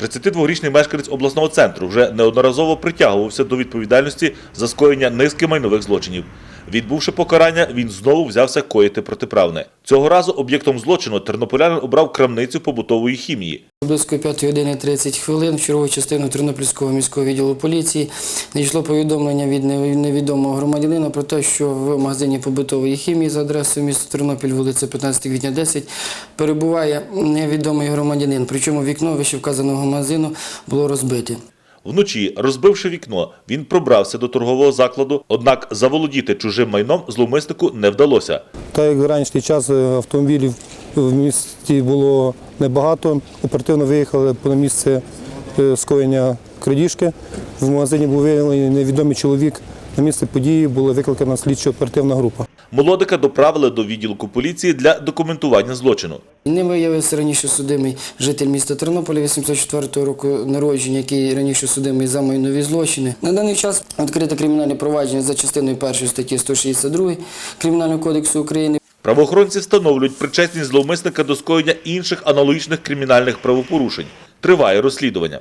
32-річний мешканець обласного центру вже неодноразово притягувався до відповідальності за скоєння низки майнових злочинів. Відбувши покарання, він знову взявся коїти протиправне. Цього разу об'єктом злочину тернополянин обрав крамницю побутової хімії. Близько 5 години 30 хвилин в чергову частину Тернопільського міського відділу поліції надійшло повідомлення від невідомого громадянина про те, що в магазині побутової хімії за адресою міста Тернопіль, вулиця 15 квітня 10, перебуває невідомий громадянин. Причому вікно вищевказаного магазину було розбите. Вночі, розбивши вікно, він пробрався до торгового закладу, однак заволодіти чужим майном зловмиснику не вдалося. Так як в ранішній час е, автомобілів в місті було небагато, оперативно виїхали на місце е, скоєння крадіжки. В магазині був виявлений невідомий чоловік. На місце події була викликана слідчо-оперативна група. Молодика доправили до відділку поліції для документування злочину. Не виявився раніше судимий житель міста Тернополя 84 року народження, який раніше судимий за майнові злочини. На даний час відкрите кримінальне провадження за частиною першої статті 162 Кримінального кодексу України. Правоохоронці встановлюють причетність зловмисника до скоєння інших аналогічних кримінальних правопорушень. Триває розслідування.